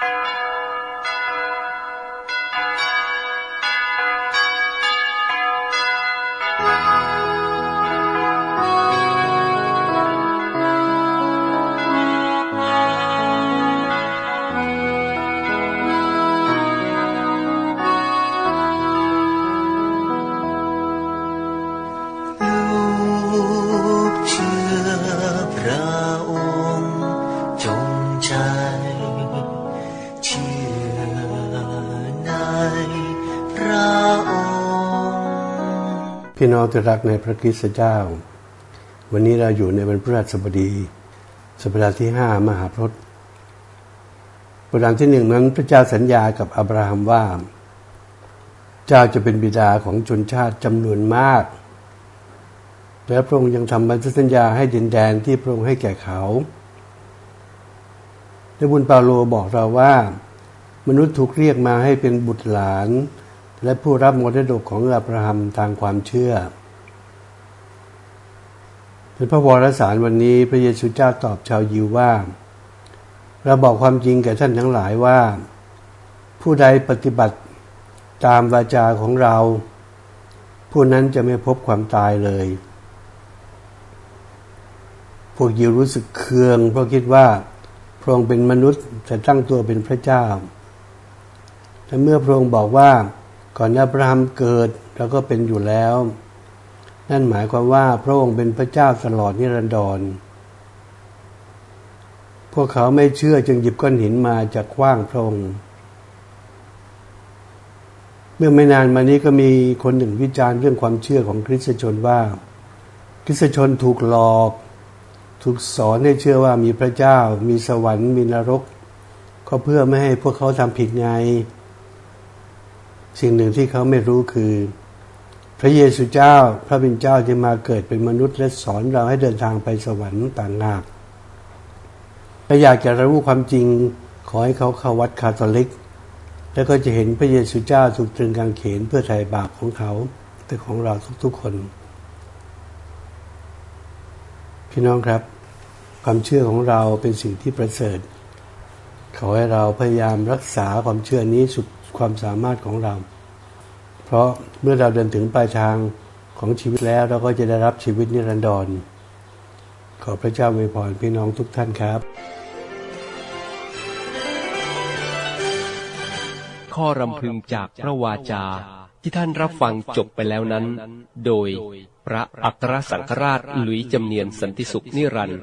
Thank you. พี่น้องที่รักในพระคริสต์เจ้า วันนี้เราอยู่ในวันพฤหัสบดีสัปดาห์ที่ห้ามหาพรตประการที่หนึ่งนั้นพระเจ้าสัญญากับอับราฮัมว่า เจ้าจะเป็นบิดาของชนชาติจำนวนมาก และพระองค์ยังทำบันทึกสัญญาให้ดินแดนที่พระองค์ให้แก่เขาและบุญเปาโลบอกเราว่า มนุษย์ถูกเรียกมาให้เป็นบุตรหลาน และผู้รับมรดกของอับราฮัมทางความเชื่อในพระวรสารวันนี้พระเยซูเจ้าตอบชาวยิวว่า เราบอกความจริงแก่ท่านทั้งหลายว่า ผู้ใดปฏิบัติตามวาจาของเรา ผู้นั้นจะไม่พบความตายเลย พวกยิวรู้สึกเคือง เพราะคิดว่าพระองค์เป็นมนุษย์แต่ตั้งตัวเป็นพระเจ้าแต่เมื่อพระองค์บอกว่า ก่อนอับราฮัมเกิดเราก็เป็นอยู่แล้ว นั่นหมายความว่าพระองค์เป็นพระเจ้าตลอดนิรันดร พวกเขาไม่เชื่อจึงหยิบก้อนหินมาจากขว้างพระองค์ เมื่อไม่นานมานี้ก็มีคนหนึ่งวิจารณ์เรื่องความเชื่อของคริสตชนว่าคริสตชนถูกหลอก ถูกสอนให้เชื่อว่ามีพระเจ้า มีสวรรค์มีนรก ก็เพื่อไม่ให้พวกเขาทำผิดไง สิ่งหนึ่งที่เขาไม่รู้คือ พระเยซูเจ้า พระเป็นเจ้าที่มาเกิดเป็นมนุษย์และสอนเราให้เดินทางไปสวรรค์ต่างหากถ้าอยากจะรู้ความจริงขอให้เขาเข้าวัดคาทอลิก แล้วก็จะเห็นพระเยซูเจ้าถูกตรึงกางเขนเพื่อไถ่บาปของเขาแต่ของเราทุกๆคน พี่น้องครับ ความเชื่อของเราเป็นสิ่งที่ประเสริฐขอให้เราพยายามรักษาความเชื่อนี้สุด ความสามารถของเรา เพราะเมื่อเราเดินถึงปลายทางของชีวิตแล้วเราก็จะได้รับชีวิตนิรันดร ขอพระเจ้าอวยพรพี่น้องทุกท่านครับ ข้อรำพึงจากพระวาจาที่ท่านรับฟังจบไปแล้วนั้น โดยพระอัครสังฆราชหลุยจำเนียนสันติสุขนิรันดร์